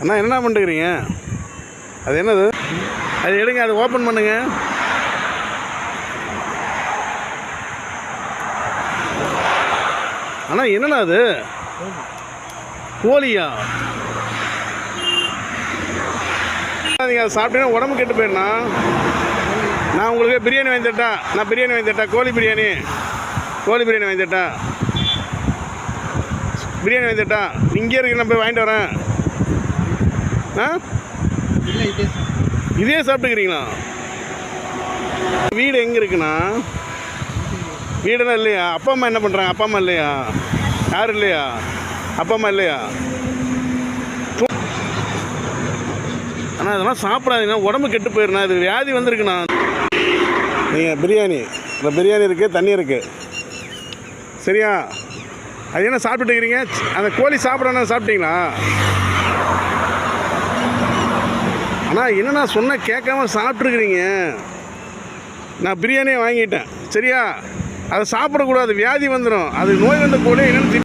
அண்ணா என்ன பண்ணுறீங்க அது என்னது? அது எடுங்க அதை ஓப்பன் பண்ணுங்க. அண்ணா என்னண்ணா அது? கோழியா? நீங்கள் அதை சாப்பிட்டீங்கன்னா உடம்பு கெட்டு போயிடணா நான் உங்களுக்கு பிரியாணி வாங்கி நான் பிரியாணி வாங்கி கோழி பிரியாணி. கோழி பிரியாணி வாங்கி பிரியாணி வாங்கிட்டா இங்கே இருக்கு நான் போய் வாங்கிட்டு வரேன். ஆ? இதே சாப்பிட்டுக்கிறீங்களா? வீடு எங்கே இருக்குண்ணா? வீடெல்லாம் இல்லையா? அப்பா அம்மா என்ன பண்ணுறாங்க அப்பா அம்மா இல்லையா? யாரும் இல்லையா? அப்பா அம்மா இல்லையா? ஆனால் இதெல்லாம் சாப்பிடாதீங்கன்னா உடம்பு கெட்டு போயிடுண்ணா இது வியாதி வந்திருக்குண்ணா. நீங்கள் பிரியாணி. இந்த பிரியாணி இருக்குது தண்ணி இருக்குது சரியா? அது என்ன சாப்பிட்டுட்டு இருக்கிறீங்க அந்த கோழி சாப்பிடணும் சாப்பிட்டீங்களா? அண்ணா என்னண்ணா சொன்ன கேட்காம சாப்பிட்ருக்குறீங்க நான் பிரியாணியை வாங்கிட்டேன். சரியா? அதை சாப்பிடக்கூடாது வியாதி வந்துடும் அது நோய் வந்த கூட என்னென்னு